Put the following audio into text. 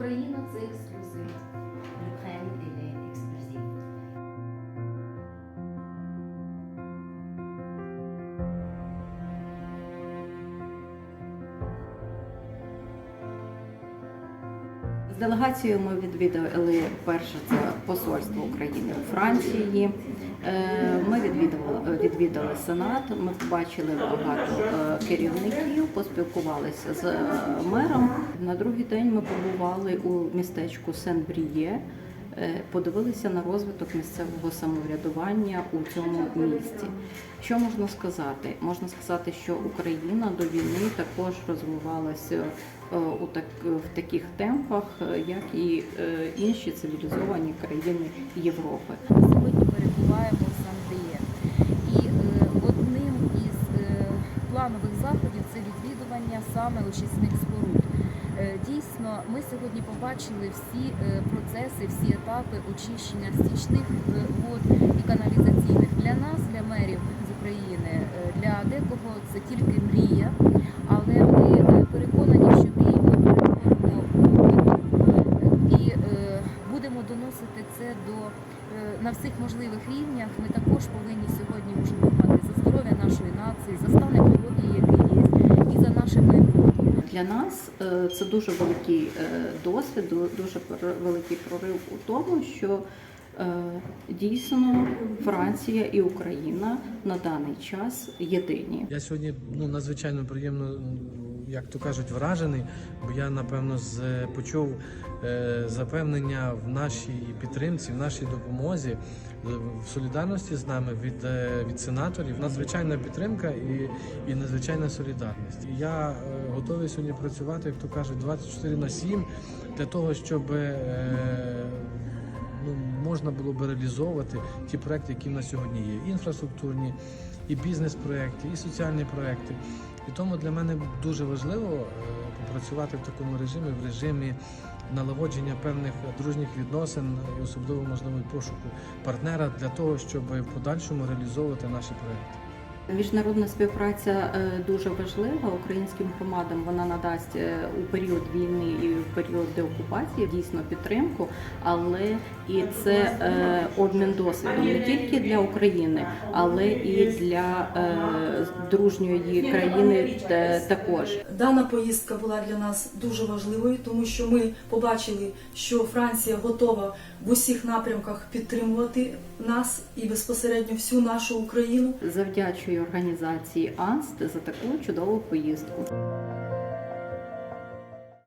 Україна це ексклюзив. Делегацією ми відвідали перше це посольство України у Франції. Е, Ми відвідували відвідали Сенат. Ми побачили багато е, керівників, поспілкувалися з е, мером. На другий день ми побували у містечку Сен-Бріє. Е, Подивилися на розвиток місцевого самоврядування у цьому місті. Що можна сказати? Можна сказати, що Україна до війни також розвивалася е, у так в таких темпах, е, як і інші цивілізовані країни Європи. Сьогодні перебуваємо в Сан-Бріє. І одним із планових заходів це відвідування саме очисних Дійсно, ми сьогодні побачили всі е, процеси, всі етапи очищення стічних е, вод і каналізаційних для нас, для мерів з України, е, для декого це тільки мрія, але ми е, переконані, що мрію ми перетворимо і е, будемо доносити це до е, на всіх можливих рівнях. Ми також повинні сьогодні Для нас е, це дуже великий е, досвід, дуже великий прорив у тому, що е, дійсно Франція і Україна на даний час єдині. Я сьогодні ну надзвичайно приємно, як то кажуть, вражений, бо я напевно з почув е, запевнення в нашій підтримці, в нашій допомозі, е, в солідарності з нами від, е, від сенаторів. Надзвичайна підтримка і, і надзвичайна солідарність. Я е, готовий сьогодні працювати, як то кажуть, 24 на 7 для того, щоб. Е, можна було би реалізовувати ті проекти, які в нас сьогодні є. І інфраструктурні, і бізнес-проекти, і соціальні проекти. І тому для мене дуже важливо е, попрацювати в такому режимі, в режимі налагодження певних дружніх відносин особливо можливо пошуку партнера для того, щоб в подальшому реалізовувати наші проекти. Міжнародна співпраця е, дуже важлива українським громадам. Вона надасть е, у період війни і в період деокупації дійсно підтримку, але і це е, обмін досвідом не тільки для України, але і для дружньої країни також. Дана поїздка була для нас дуже важливою, тому що ми побачили, що Франція готова в усіх напрямках підтримувати нас і безпосередньо всю нашу Україну. Завдячую організації АНСТ за таку чудову поїздку.